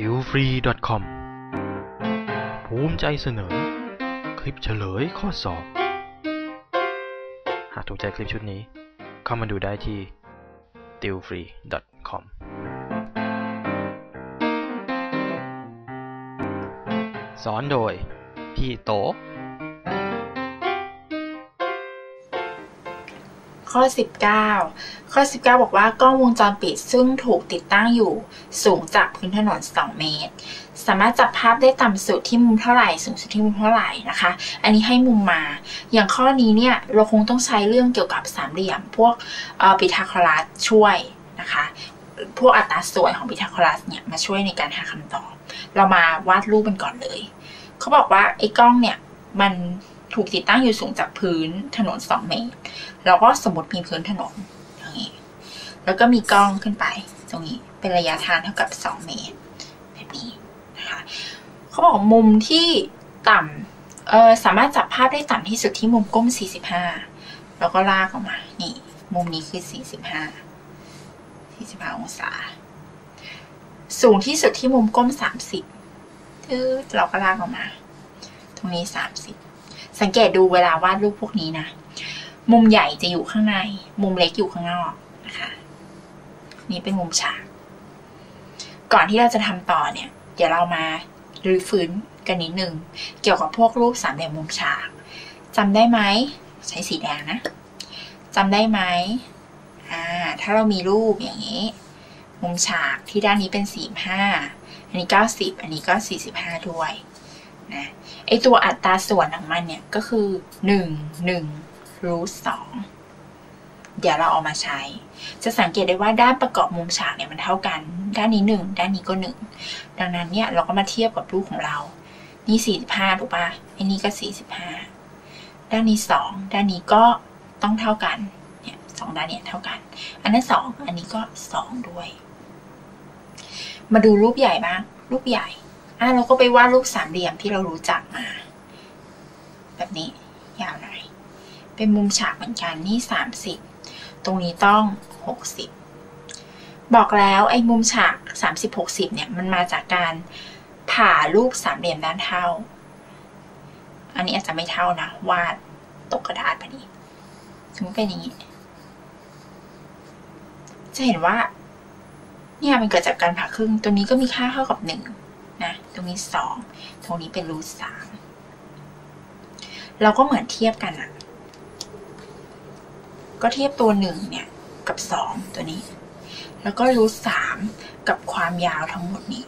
ติวฟรี .com ภูมิใจเสนอ คลิปเฉลยข้อสอบ หากถูกใจคลิปชุดนี้ เข้ามาดูได้ที่ติวฟรี .com สอนโดย พี่โต ข้อ 19 ข้อ 19 บอกว่ากล้องวงจรปิดซึ่งถูกติดตั้งอยู่สูงจากพื้นถนน 2 เมตร สามารถจับภาพได้ต่ำสุดที่มุมเท่าไหร่ สูงสุดที่มุมเท่าไหร่นะคะ อันนี้ให้มุมมา อย่างข้อนี้เนี่ยเราคงต้องใช้เรื่องเกี่ยวกับสามเหลี่ยม พวกปิทาโคลัสช่วยนะคะ พวกอัตราส่วนของปิทาโคลัสเนี่ยมาช่วยในการหาคำตอบ เรามาวาดรูปมันก่อนเลย เขาบอกว่าไอ้กล้องเนี่ยมัน ถูกติดตั้งอยู่สูงจากพื้นถนน2เมตรเราก็สมมติมีพื้นถนนอย่างนี้แล้วก็มีกล้องขึ้นไปตรงนี้เป็นระยะทางเท่ากับ 2 เมตร แบบนี้นะคะเขาบอกมุมที่ต่ำเออสามารถจับภาพได้ต่ำที่สุดที่มุมก้ม 45 แล้วก็ลากออกมา นี่ มุมนี้คือ 45 45 องศา สูงที่สุดที่มุมก้ม 30คือเราก็ลากออกมา ตรงนี้ 30 สังเกตดูเวลาวาดรูปพวกนี้นะ มุมใหญ่จะอยู่ข้างใน มุมเล็กอยู่ข้างนอกนะคะ นี่เป็นมุมฉาก ก่อนที่เราจะทำต่อเนี่ย เดี๋ยวเรามารื้อฟื้นกันนิดนึง เกี่ยวกับพวกรูปสามเหลี่ยมมุมฉากจำได้ไหม ใช้สีแดงนะจำได้ไหมอ่า ถ้าเรามีรูปอย่างนี้ มุมฉากที่ด้านนี้เป็น 45 อันนี้ 90 อันนี้ก็ 45 ด้วย นะไอตัวอัตราส่วนของมันเนี่ยก็คือ1 1รูทสองเดี๋ยวเราเอามาใช้ จะสังเกตได้ว่าด้านประกอบมุมฉากเนี่ยมันเท่ากัน ด้านนี้ 1 ด้านนี้ก็ 1 ดังนั้นเนี่ยเราก็มาเทียบกับรูปของเรา นี่ 45 ถูกปะไอ้นี่ก็ 45 ด้านนี้ 2 ด้านนี้ก็ต้องเท่ากัน เนี่ยสองด้านเนี่ยเท่ากัน อันนั้น 2 อันนี้ก็ 2 ด้วย มาดูรูปใหญ่บ้าง รูปใหญ่ อะเราก็ไปวาดรูปสามเหลี่ยมที่เรารู้จักมา แบบนี้ยาวหน่อย เป็นมุมฉากเหมือนกันนี่สามสิบตรงนี้ต้องหกสิบบอกแล้วไอ้มุมฉากสามสิบหกสิบเนี่ยมันมาจากการผ่ารูปสามเหลี่ยมด้านเท่า อันนี้อาจจะไม่เท่านะ วาดตกกระดาษพอดีสมมติเป็นอย่างนี้ จะเห็นว่า เนี่ยมันเกิดจากการผ่าครึ่ง ตัวนี้ก็มีค่าเท่ากับหนึ่ง นะ ตรงนี้สองตรงนี้เป็นรูทสามเราก็เหมือนเทียบกันอะก็เทียบตัวหนึ่งเนี่ย กับสองตัวนี้ แล้วก็รูทสามกับความยาวทั้งหมดนี้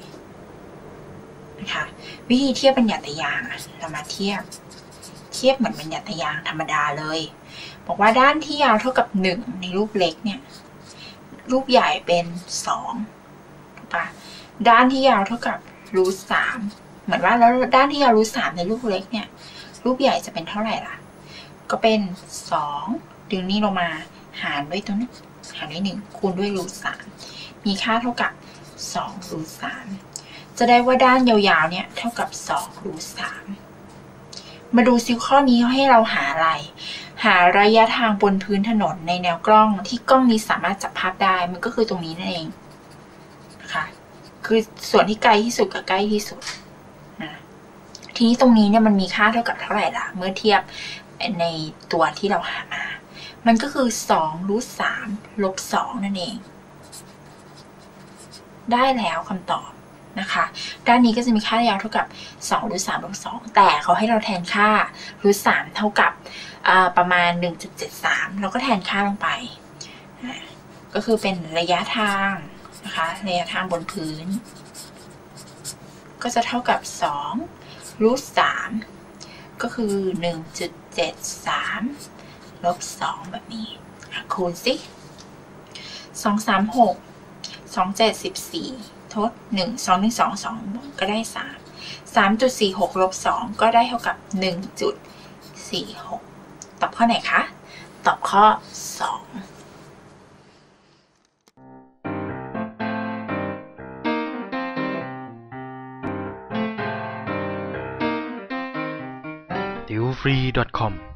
นะคะวิธีเทียบบัญญัติยางเรามาเทียบ เทียบเหมือนบัญญัติยางธรรมดาเลย บอกว่าด้านที่ยาวเท่ากับหนึ่งในรูปเล็กเนี่ย รูปใหญ่เป็นสองถูกปะด้านที่ยาวเท่ากับ รูทสามเหมือนว่าแล้วด้านที่ยาวรูทสามในรูปเล็กเนี่ยรูปใหญ่จะเป็นเท่าไหร่ล่ะ ก็เป็นสองดึงนี้ลงมาหารด้วยตัวนี้หารด้วยหนึ่งคูณด้วยรูทสามมีค่าเท่ากับสองรูทสามจะได้ว่าด้านยาวๆเนี่ยเท่ากับสองรูทสามมาดูซิข้อนี้ให้เราหาอะไร หาระยะทางบนพื้นถนนในแนวกล้องที่กล้องนี้สามารถจับภาพได้มันก็คือตรงนี้นั่นเอง คือส่วนที่ไกลที่สุดกับใกล้ที่สุดนะทีนี้ตรงนี้เนี่ยมันมีค่าเท่ากับเท่าไหร่ล่ะ เมื่อเทียบในตัวที่เราหามามันก็คือ2รูทสามลบสองนั่นเอง ได้แล้วคำตอบนะคะ ด้านนี้ก็จะมีค่ายาวเท่ากับ2รูทสามลบสองแต่เขาให้เราแทนค่ารูทสามเท่ากับประมาณ 1.73 เราก็แทนค่าลงไป ก็คือเป็นระยะทาง นะคะระยะทางบนพื้น ก็จะเท่ากับ2รูท3ก็คือ 1.73 ลบ 2 แบบนี้คูณสิ2 3 6 2 7 14 ทด 1 2 1 2 2 ก็ได้ 3 3.46ลบ2ก็ได้เท่ากับ 1.46 ตอบข้อไหนคะ ตอบข้อ 2 ติวฟรี .com